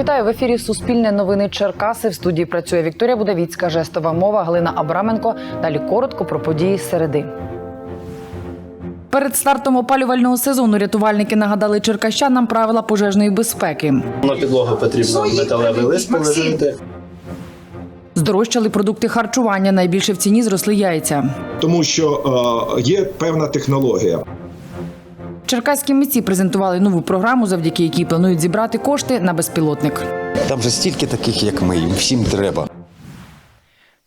Вітаю в ефірі Суспільне новини Черкаси. В студії працює Вікторія Будавіцька, жестова мова Галина Абраменко. Далі коротко про події середи. Перед стартом опалювального сезону рятувальники нагадали черкащанам правила пожежної безпеки. На підлогу потрібно металевий лист положити. Здорожчали продукти харчування. Найбільше в ціні зросли яйця. тому що е, є певна технологія. Черкаські митці презентували нову програму, завдяки якій планують зібрати кошти на безпілотник. Там же стільки таких, як ми, їм всім треба.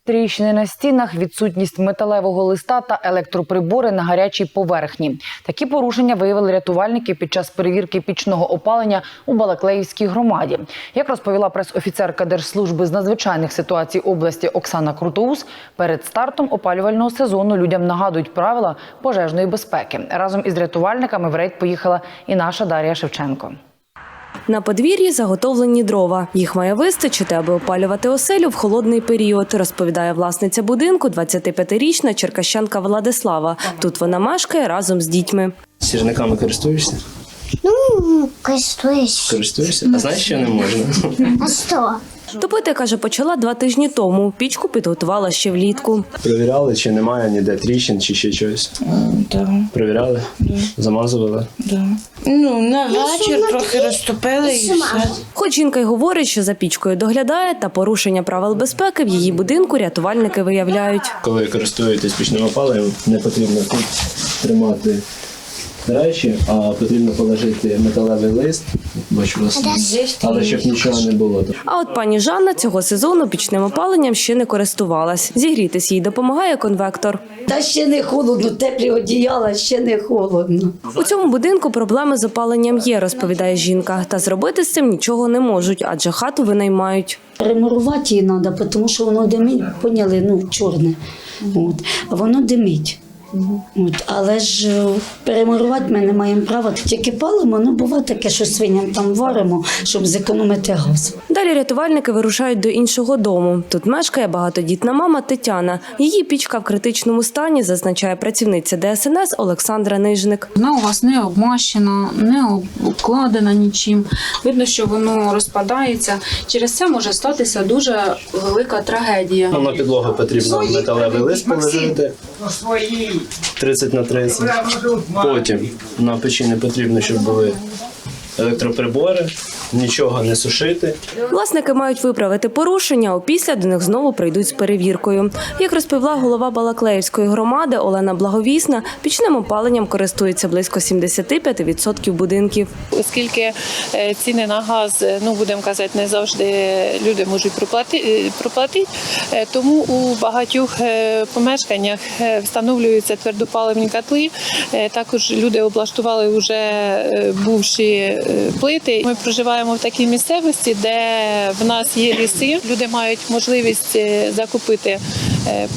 Тріщини на стінах, відсутність металевого листа та електроприбори на гарячій поверхні. Такі порушення виявили рятувальники під час перевірки пічного опалення у Балаклеївській громаді. Як розповіла прес-офіцерка Держслужби з надзвичайних ситуацій області Оксана Крутоус, перед стартом опалювального сезону людям нагадують правила пожежної безпеки. Разом із рятувальниками в рейд поїхала і наша Дар'я Шевченко. На подвір'ї заготовлені дрова. Їх має вистачити, аби опалювати оселю в холодний період, розповідає власниця будинку, 25-річна черкащанка Владислава. Тут вона мешкає разом з дітьми. Сірниками користуєшся? Ну, користуюсь. Користуєшся? А знаєш, що не можна? А що? Топити, каже, почала два тижні тому. Пічку підготувала ще влітку. Провіряли, чи немає ніде тріщин, чи ще щось. Так, Провіряли? Замазували? да. Ну, на вечір трохи розтопили і все. Хоч жінка й говорить, що за пічкою доглядає, та порушення правил безпеки в її будинку рятувальники виявляють. Коли користуєтесь пічним опаленням, не потрібно тут тримати речі, а потрібно положити металевий лист. Бачу у вас. Але щоб нічого не було. А от пані Жанна цього сезону пічним опаленням ще не користувалась. Зігрітись їй допомагає конвектор. Та ще не холодно, теплі одіяла, ще не холодно. У цьому будинку проблеми з опаленням є, розповідає жінка. Та зробити з цим нічого не можуть, адже хату винаймають. Ремурувати її треба, тому що воно димить, поняли, ну, чорне. От. А воно димить. От. Але ж е, перемурувати ми не маємо права. Тільки палимо, ну буває таке, що свиням там варимо, щоб зекономити газ. Далі рятувальники вирушають до іншого дому. Тут мешкає багатодітна мама Тетяна. Її пічка в критичному стані, зазначає працівниця ДСНС Олександра Нижник. Вона у вас не обмащена, не обкладена нічим. Видно, що воно розпадається. Через це може статися дуже велика трагедія. На підлогу потрібно металевий лист положити. 30 на 30. Потім. На печі не потрібно, щоб були електроприбори, нічого не сушити. Власники мають виправити порушення, а опісля до них знову прийдуть з перевіркою. Як розповіла голова Балаклеївської громади Олена Благовісна, пічним опаленням користується близько 75% будинків. оскільки е, ціни на газ, е, ну будемо казати, не завжди люди можуть проплати- е, проплатити. Тому у багатьох помешканнях встановлюються твердопаливні котли. Також люди облаштували вже бувші плити. Ми проживаємо в такій місцевості, де в нас є ліси. Люди мають можливість е, закупити е,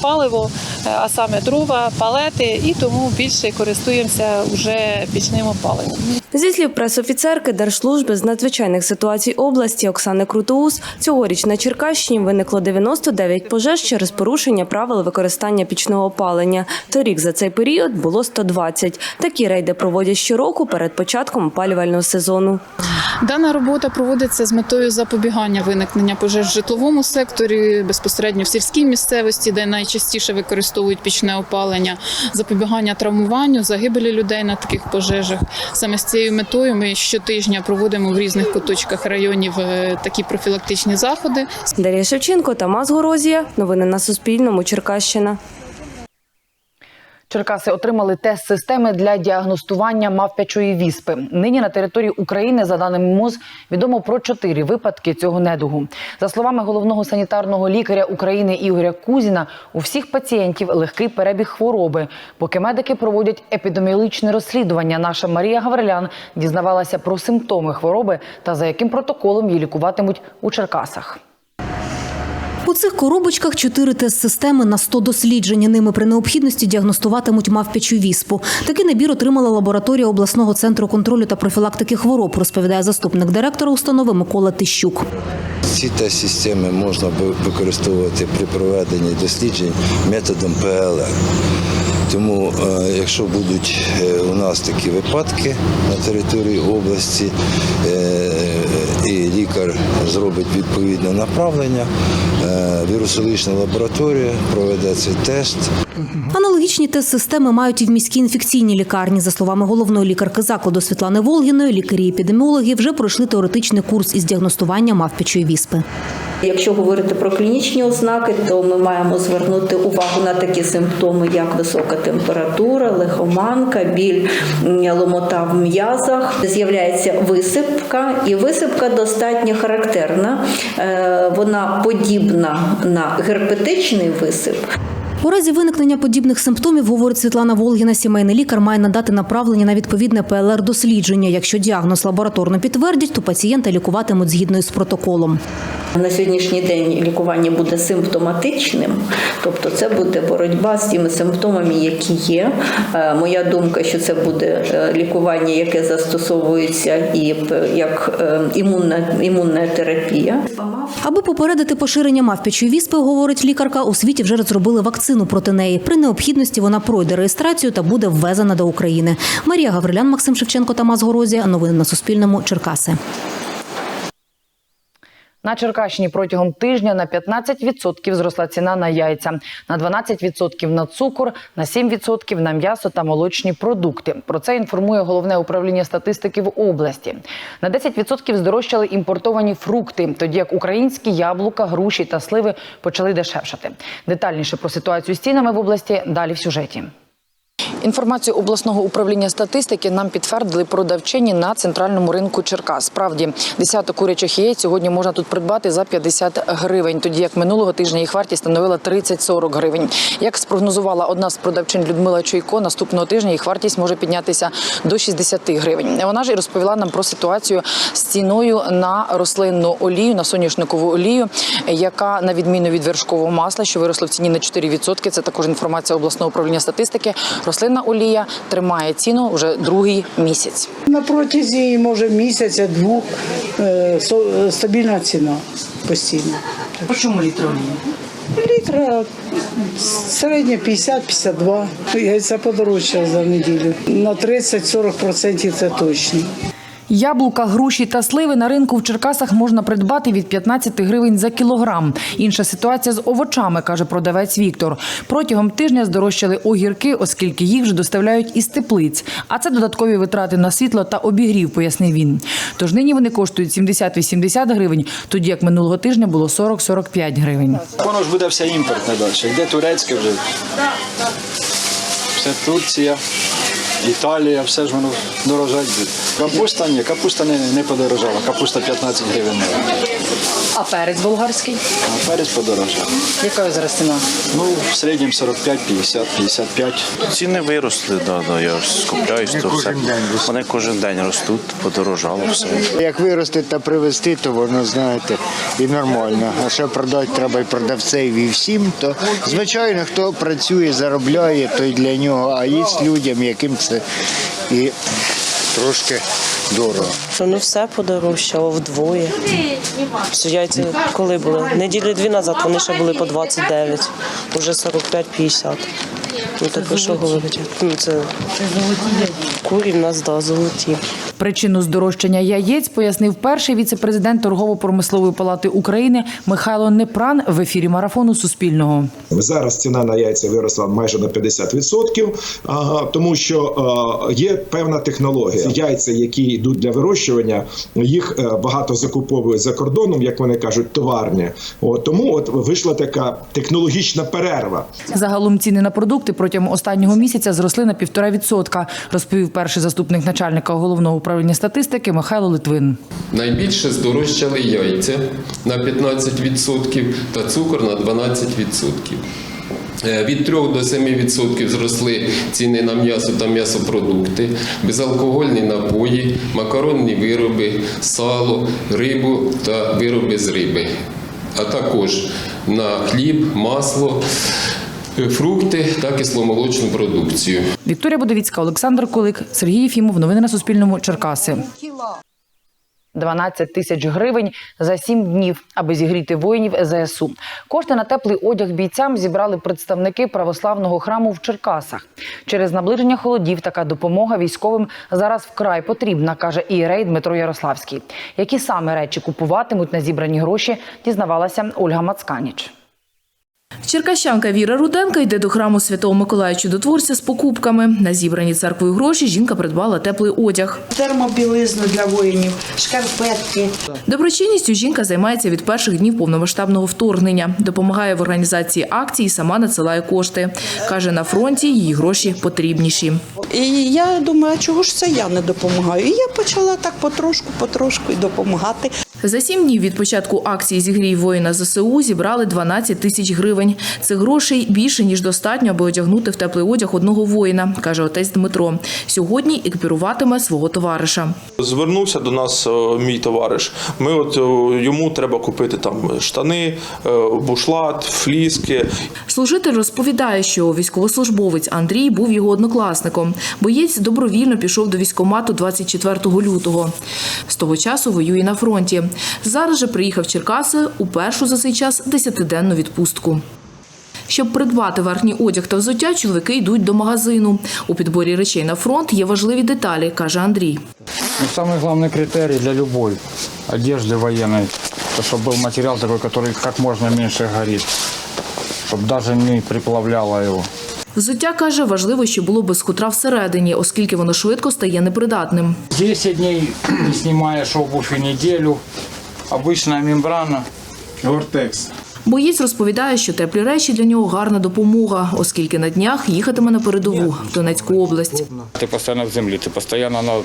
паливо, а саме дрова, палети, і тому більше користуємося вже пічним опаленням. Зі слів пресофіцерки Держслужби з надзвичайних ситуацій області Оксани Крутоус, цьогоріч на Черкащині виникло 99 пожеж через порушення правил використання пічного опалення. Торік за цей період було 120. Такі рейди проводять щороку перед початком опалювального сезону. Дана робота проводиться з метою запобігання виникнення пожеж в житловому секторі, безпосередньо в сільській місцевості, де найчастіше використовують пічне опалення, запобігання травмуванню, загибелі людей на таких пожежах. Саме з цією метою ми щотижня проводимо в різних куточках районів е, такі профілактичні заходи. Дар'я Шевченко, Тамас Горозія. Новини на Суспільному. Черкащина. Черкаси отримали тест системи для діагностування мавпячої віспи. Нині на території України, за даними МОЗ, відомо про чотири випадки цього недугу. За словами головного санітарного лікаря України Ігоря Кузіна, у всіх пацієнтів легкий перебіг хвороби. Поки медики проводять епідеміологічне розслідування, наша Марія Гаврилян дізнавалася про симптоми хвороби та за яким протоколом її лікуватимуть у Черкасах. У цих коробочках чотири тест-системи на 100 досліджень. Ними при необхідності діагностуватимуть мавпячу віспу. Такий набір отримала лабораторія обласного центру контролю та профілактики хвороб, розповідає заступник директора установи Микола Тищук. Ці тест-системи можна використовувати при проведенні досліджень методом ПЛР. Тому, е, якщо будуть е, у нас такі випадки на території області, е, і лікар зробить відповідне направлення, е, вірусологічна лабораторія проведе цей тест. Аналогічні тест-системи мають і в міській інфекційній лікарні. За словами головної лікарки закладу Світлани Волгіної, лікарі-епідеміологи вже пройшли теоретичний курс із діагностування мавпічої віспи. Якщо говорити про клінічні ознаки, то ми маємо звернути увагу на такі симптоми, як висока температура, лихоманка, біль ломота в м'язах. З'являється висипка, і висипка достатньо характерна. Е, Вона подібна на герпетичний висип. У разі виникнення подібних симптомів, говорить Світлана Волгіна, сімейний лікар має надати направлення на відповідне ПЛР-дослідження. Якщо діагноз лабораторно підтвердять, то пацієнта лікуватимуть згідно із протоколом. На сьогоднішній день лікування буде симптоматичним, тобто це буде боротьба з тими симптомами, які є. Е, Моя думка, що це буде е, лікування, яке застосовується і як е, імунна, імунна терапія. Аби попередити поширення мавпячої віспи, говорить лікарка, у світі вже розробили вакцину проти неї. При необхідності вона пройде реєстрацію та буде ввезена до України. Марія Гаврилян, Максим Шевченко, Тамас Горозія. Новини на Суспільному. Черкаси. На Черкащині протягом тижня на 15% зросла ціна на яйця, на 12% на цукор, на 7% на м'ясо та молочні продукти. Про це інформує головне управління статистики в області. На 10% здорожчали імпортовані фрукти, тоді як українські яблука, груші та сливи почали дешевшати. Детальніше про ситуацію з цінами в області далі в сюжеті. Інформацію обласного управління статистики нам підтвердили продавчині на центральному ринку Черкас. Справді, десяток курячих яєць сьогодні можна тут придбати за 50 гривень, тоді як минулого тижня їх вартість становила 30-40 гривень. Як спрогнозувала одна з продавчин Людмила Чуйко, наступного тижня їх вартість може піднятися до 60 гривень. Вона ж і розповіла нам про ситуацію з ціною на рослинну олію, на соняшникову олію, яка на відміну від вершкового масла, що виросло в ціні на 4%, Це також інформація обласного управління статистики. Рослинна олія тримає ціну вже другий місяць. На протязі, може, місяця, двох е, со- стабільна ціна постійно. По чому літр олії? Літра середня 50-52. Яйця подорожча за неділю. На 30-40% це точно. Яблука, груші та сливи на ринку в Черкасах можна придбати від 15 гривень за кілограм. Інша ситуація з овочами, каже продавець Віктор. Протягом тижня здорожчали огірки, оскільки їх вже доставляють із теплиць. А це додаткові витрати на світло та обігрів, пояснив він. Тож нині вони коштують 70-80 гривень, тоді як минулого тижня було 40-45 гривень. Воно ж буде все імпортне далі. Йде турецьке вже. Все Турція, Італія, все ж воно дорожать буде. Капуста ні, капуста не, не подорожала. Капуста 15 гривень. А перець болгарський? А перець подорожав. Яка зараз ціна? Ну, в середньому 45, 50, 55. Ціни виросли, да, да, я ж скупляюсь, то все. Вони кожен день ростуть, подорожало все. Як вирости та привезти, то воно, знаєте, і нормально. А що продати треба і продавцеві і всім, то звичайно, хто працює, заробляє, то й для нього, а є людям, яким це і трошки дорого. Що ну все подорожчало вдвоє. Що яйця коли були? Неділі дві назад вони ще були по 29, вже 45-50. Ну так що говорите? Ну це курі в нас да, золоті. Причину здорожчання яєць пояснив перший віце-президент торгово-промислової палати України Михайло Непран в ефірі марафону Суспільного. Зараз ціна на яйця виросла майже на 50%, ага, тому що е, є певна технологія. Яйця, які йдуть для вирощування, їх е, багато закуповують за кордоном, як вони кажуть, товарні. От, тому от вийшла така технологічна перерва. Загалом ціни на продукти протягом останнього місяця зросли на півтора відсотка, розповів перший заступник начальника головного управління статистики Михайло Литвин. Найбільше здорожчали яйця на 15% та цукор на 12%. Е, Від 3 до 7% зросли ціни на м'ясо та м'ясопродукти, безалкогольні напої, макаронні вироби, сало, рибу та вироби з риби, а також на хліб, масло, фрукти та кисломолочну продукцію. Вікторія Бодовіцька, Олександр Кулик, Сергій Єфімов. Новини на Суспільному. Черкаси. 12 тисяч гривень за сім днів, аби зігріти воїнів ЗСУ. Кошти на теплий одяг бійцям зібрали представники православного храму в Черкасах. Через наближення холодів така допомога військовим зараз вкрай потрібна, каже ієрей Дмитро Ярославський. Які саме речі купуватимуть на зібрані гроші, дізнавалася Ольга Мацканіч. Черкащанка Віра Руденка йде до храму Святого Миколая Чудотворця з покупками. На зібрані церквою гроші жінка придбала теплий одяг. Термобілизну для воїнів, шкарпетки. Доброчинністю жінка займається від перших днів повномасштабного вторгнення. Допомагає в організації акцій і сама надсилає кошти. Каже, на фронті її гроші потрібніші. І я думаю, а чого ж це я не допомагаю? І я почала так потрошку, потрошку і допомагати. За сім днів від початку акції «Зігрій воїна ЗСУ» зібрали 12 тисяч гривень. Цих грошей більше, ніж достатньо, аби одягнути в теплий одяг одного воїна, каже отець Дмитро. Сьогодні екіпіруватиме свого товариша. Звернувся до нас е, мій товариш. Ми от е, йому треба купити там штани, е, бушлат, фліски. Служитель розповідає, що військовослужбовець Андрій був його однокласником. Боєць добровільно пішов до військкомату 24 лютого. З того часу воює на фронті. Зараз же приїхав в Черкаси у першу за цей час десятиденну відпустку. Щоб придбати верхній одяг та взуття, чоловіки йдуть до магазину. У підборі речей на фронт є важливі деталі, каже Андрій. Ну, самый главный критерий для любой одежды военной, то чтобы был материал такой, который как можно меньше горит, чтобы даже не приплавляло его. Взуття каже, важливо, щоб було без хутра всередині, оскільки воно швидко стає непридатним. 10 днів не снимаешь обувь і неділю, Обычная мембрана. Гортекс. Боєць розповідає, що теплі речі для нього гарна допомога, оскільки на днях їхатиме на передову в Донецьку область. Ти постійно в землі, ти постійно на ну,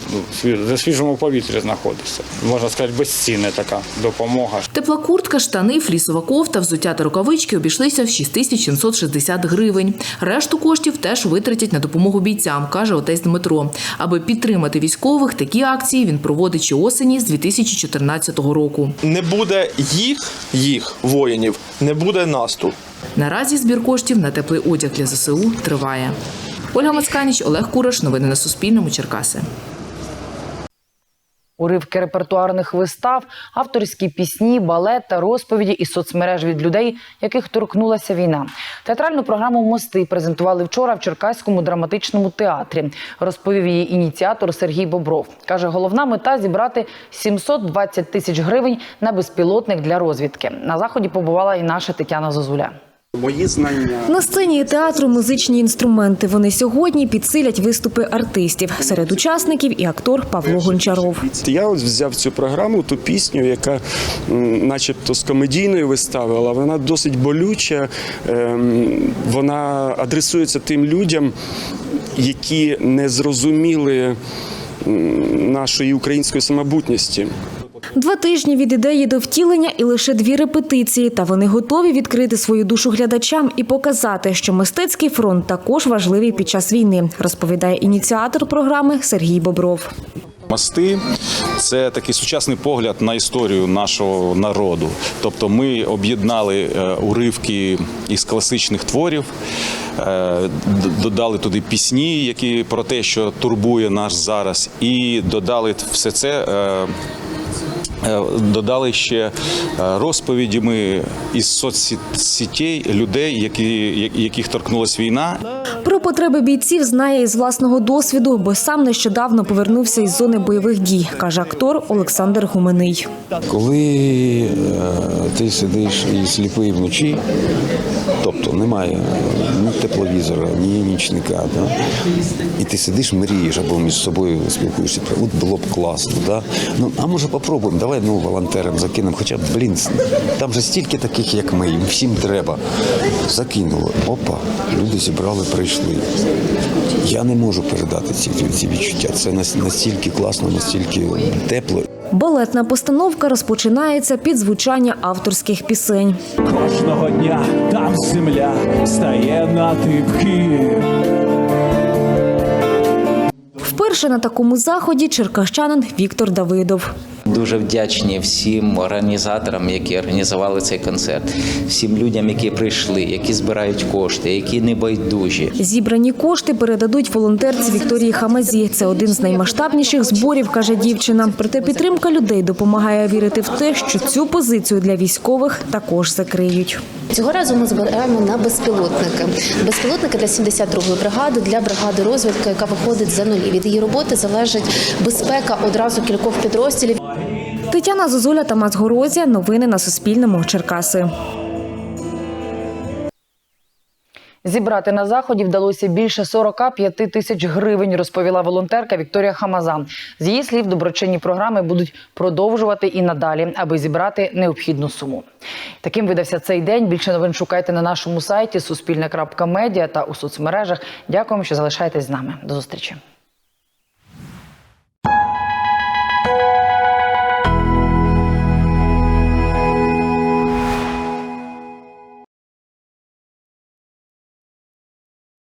за свіжому повітрі знаходишся. Можна сказати, безцінна така допомога. Тепла куртка, штани, флісова кофта, взуття та рукавички обійшлися в 6760 гривень. Решту коштів теж витратять на допомогу бійцям, каже отець Дмитро. Аби підтримати військових, такі акції він проводить щоосені з 2014 року. Не буде їх, їх воїнів, не буде наступ. Наразі збір коштів на теплий одяг для ЗСУ триває. Ольга Мацканіч, Олег Кураш. Новини на Суспільному. Черкаси. Уривки репертуарних вистав, авторські пісні, балет та розповіді із соцмереж від людей, яких торкнулася війна. Театральну програму Мости презентували вчора в Черкаському драматичному театрі. Розповів її ініціатор Сергій Бобров. каже, головна мета зібрати 720 тисяч гривень на безпілотник для розвідки. На заході побувала і наша Тетяна Зозуля. Мої знання На сцені театру музичні інструменти. Вони сьогодні підсилять виступи артистів. Серед учасників і актор Павло Гончаров. я от взяв цю програму, ту пісню, яка, начебто, з комедійної вистави, але вона досить болюча. ем, Вона адресується тим людям, які не зрозуміли нашої української самобутності. Два тижні від ідеї до втілення і лише дві репетиції. Та вони готові відкрити свою душу глядачам і показати, що мистецький фронт також важливий під час війни, розповідає ініціатор програми Сергій Бобров. Мости це такий сучасний погляд на історію нашого народу. Тобто ми об'єднали е, уривки із класичних творів, е, додали туди пісні, які про те, що турбує нас зараз, і додали все це. Е, Додали ще е, розповідями із соцсітей людей, які, яких торкнулася війна, Про потреби бійців знає із власного досвіду, бо сам нещодавно повернувся із зони бойових дій, каже актор Олександр Гуминий. Коли е, ти сидиш і сліпий вночі, тобто немає ні тепловізора, ні нічника, да? і ти сидиш, мрієш або між собою спілкуєшся, от було б класно, да? ну а може попробуємо, давай ну волонтерам закинемо, хоча блін, там же стільки таких, як ми, їм всім треба. Закинули, опа, люди зібрали, прийшли. Я не можу передати ці, ці відчуття. Це настільки класно, настільки тепло. Балетна постановка розпочинається під звучання авторських пісень. Кожного дня там земля стає на типки. Вперше на такому заході черкащанин Віктор Давидов. Дуже вдячні всім організаторам, які організували цей концерт, всім людям, які прийшли, які збирають кошти, які не байдужі. Зібрані кошти передадуть волонтерці Вікторії Хамазі. Це один з наймасштабніших зборів, каже дівчина. Проте підтримка людей допомагає вірити в те, що цю позицію для військових також закриють. Цього разу ми збираємо на безпілотники. Безпілотники для 72-ї бригади, для бригади розвідки, яка виходить за нулі. Від її роботи залежить безпека одразу кількох підрозділів. Тетяна Зозуля, Тамас Горозія. Новини на Суспільному. Черкаси. Зібрати на заході вдалося більше 45 тисяч гривень, розповіла волонтерка Вікторія Хамаза. З її слів, доброчинні програми будуть продовжувати і надалі, аби зібрати необхідну суму. Таким видався цей день. Більше новин шукайте на нашому сайті Суспільне.Медіа та у соцмережах. Дякуємо, що залишаєтесь з нами. До зустрічі.